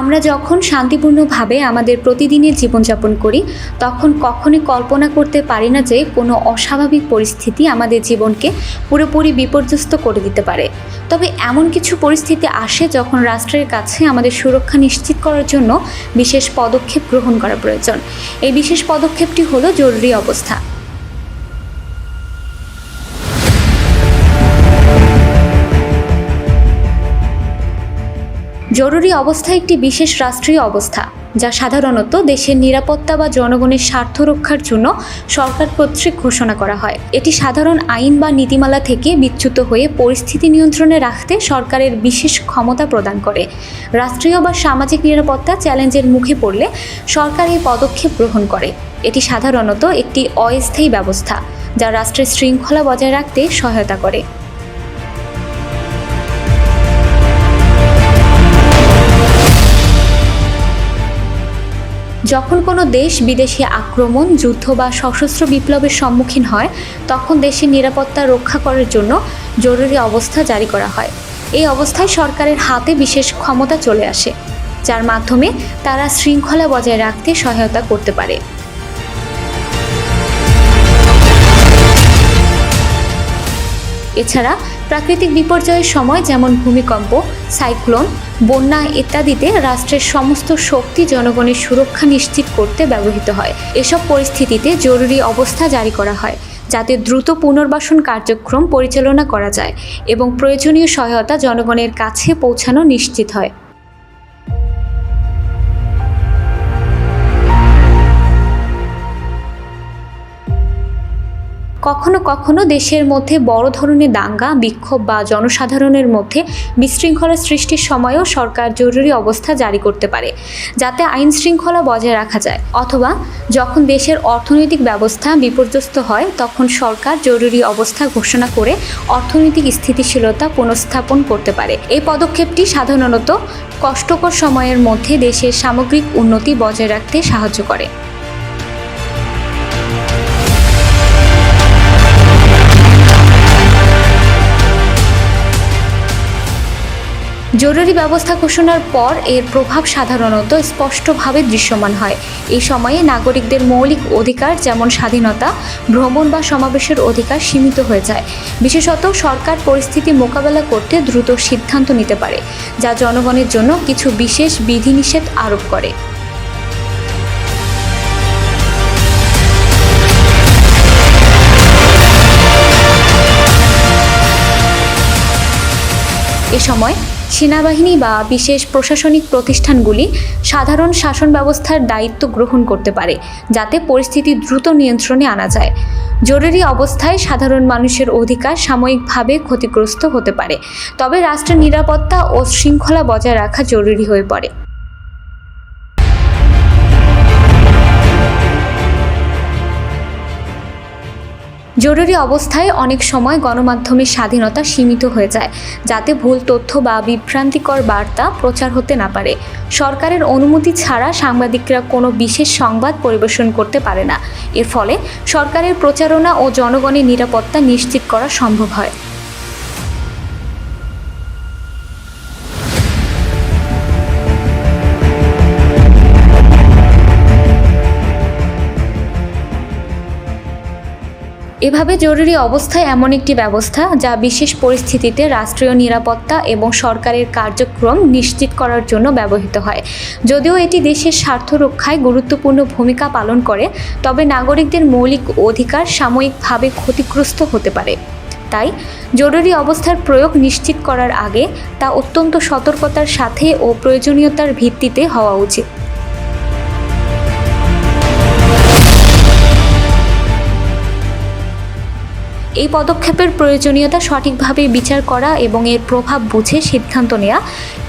আমরা যখন শান্তিপূর্ণভাবে আমাদের প্রতিদিনের জীবনযাপন করি, তখন কখনই কল্পনা করতে পারি না যে কোনো অস্বাভাবিক পরিস্থিতি আমাদের জীবনকে পুরোপুরি বিপর্যস্ত করে দিতে পারে। তবে এমন কিছু পরিস্থিতি আসে যখন রাষ্ট্রের কাছে আমাদের সুরক্ষা নিশ্চিত করার জন্য বিশেষ পদক্ষেপ গ্রহণ করা প্রয়োজন। এই বিশেষ পদক্ষেপটি হলো জরুরি অবস্থা। জরুরি অবস্থা একটি বিশেষ রাষ্ট্রীয় অবস্থা, যা সাধারণত দেশের নিরাপত্তা বা জনগণের স্বার্থ রক্ষার জন্য সরকার কর্তৃক ঘোষণা করা হয়। এটি সাধারণ আইন বা নীতিমালা থেকে বিচ্যুত হয়ে পরিস্থিতি নিয়ন্ত্রণে রাখতে সরকারের বিশেষ ক্ষমতা প্রদান করে। রাষ্ট্রীয় বা সামাজিক নিরাপত্তা চ্যালেঞ্জের মুখে পড়লে সরকার এই পদক্ষেপ গ্রহণ করে। এটি সাধারণত একটি অস্থায়ী ব্যবস্থা, যা রাষ্ট্রের শৃঙ্খলা বজায় রাখতে সহায়তা করে। যখন কোনো দেশ বিদেশি আক্রমণ, যুদ্ধ বা সশস্ত্র বিপ্লবের সম্মুখীন হয়, তখন দেশের নিরাপত্তা রক্ষা করার জন্য জরুরি অবস্থা জারি করা হয়। এই অবস্থায় সরকারের হাতে বিশেষ ক্ষমতা চলে আসে, যার মাধ্যমে তারা শৃঙ্খলা বজায় রাখতে সহায়তা করতে পারে। এছাড়া প্রাকৃতিক বিপর্যয়ের সময় যেমন ভূমিকম্প, সাইক্লোন, বন্যা ইত্যাদিতে রাষ্ট্রের সমস্ত শক্তি জনগণের সুরক্ষা নিশ্চিত করতে ব্যবহৃত হয়। এসব পরিস্থিতিতে জরুরি অবস্থা জারি করা হয়, যাতে দ্রুত পুনর্বাসন কার্যক্রম পরিচালনা করা যায় এবং প্রয়োজনীয় সহায়তা জনগণের কাছে পৌঁছানো নিশ্চিত হয়। কখনো কখনো দেশের মধ্যে বড় ধরনের দাঙ্গা, বিক্ষোভ বা জনসাধারণের মধ্যে বিশৃঙ্খলা সৃষ্টির সময়ও সরকার জরুরি অবস্থা জারি করতে পারে, যাতে আইন শৃঙ্খলা বজায় রাখা যায়। অথবা যখন দেশের অর্থনৈতিক ব্যবস্থা বিপর্যস্ত হয়, তখন সরকার জরুরি অবস্থা ঘোষণা করে অর্থনৈতিক স্থিতিশীলতা পুনঃস্থাপন করতে পারে। এই পদক্ষেপটি সাধারণত কষ্টকর সময়ের মধ্যে দেশের সামগ্রিক উন্নতি বজায় রাখতে সাহায্য করে। জরুরি ব্যবস্থা ঘোষণার পর এর প্রভাব সাধারণত স্পষ্টভাবে দৃশ্যমান হয়। এই সময়ে নাগরিকদের মৌলিক অধিকার যেমন স্বাধীনতা, ভ্রমণ বা সমাবেশের অধিকার সীমিত হয়ে যায়। বিশেষত সরকার পরিস্থিতি মোকাবেলা করতে দ্রুত সিদ্ধান্ত নিতে পারে, যা জনগণের জন্য কিছু বিশেষ বিধিনিষেধ আরোপ করে। এ সময় সেনাবাহিনী বা বিশেষ প্রশাসনিক প্রতিষ্ঠানগুলি সাধারণ শাসন ব্যবস্থার দায়িত্ব গ্রহণ করতে পারে, যাতে পরিস্থিতি দ্রুত নিয়ন্ত্রণে আনা যায়। জরুরি অবস্থায় সাধারণ মানুষের অধিকার সাময়িকভাবে ক্ষতিগ্রস্ত হতে পারে, তবে রাষ্ট্রের নিরাপত্তা ও শৃঙ্খলা বজায় রাখা জরুরি হয়ে পড়ে। জরুরি অবস্থায় অনেক সময় গণমাধ্যমের স্বাধীনতা সীমিত হয়ে যায়, যাতে ভুল তথ্য বা বিভ্রান্তিকর বার্তা প্রচার হতে না পারে। সরকারের অনুমতি ছাড়া সাংবাদিকরা কোনো বিশেষ সংবাদ পরিবেশন করতে পারে না। এর ফলে সরকারের প্রচারণা ও জনগণের নিরাপত্তা নিশ্চিত করা সম্ভব হয়। এভাবে জরুরি অবস্থায় এমন একটি ব্যবস্থা যা বিশেষ পরিস্থিতিতে রাষ্ট্রীয় নিরাপত্তা এবং সরকারের কার্যক্রম নিশ্চিত করার জন্য ব্যবহৃত হয়। যদিও এটি দেশের স্বার্থ রক্ষায় গুরুত্বপূর্ণ ভূমিকা পালন করে, তবে নাগরিকদের মৌলিক অধিকার সাময়িকভাবে ক্ষতিগ্রস্ত হতে পারে। তাই, জরুরি অবস্থার প্রয়োগ নিশ্চিত করার আগে তা অত্যন্ত সতর্কতার সাথে ও প্রয়োজনীয়তার ভিত্তিতে হওয়া উচিত। এই পদক্ষেপের প্রয়োজনীয়তা সঠিকভাবে বিচার করা এবং এর প্রভাব বুঝে সিদ্ধান্ত নেওয়া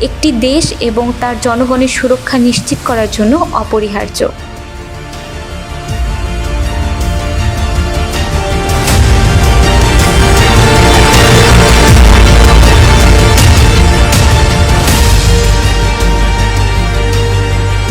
একটি দেশ এবং তার জনগণের সুরক্ষা নিশ্চিত করার জন্য অপরিহার্য।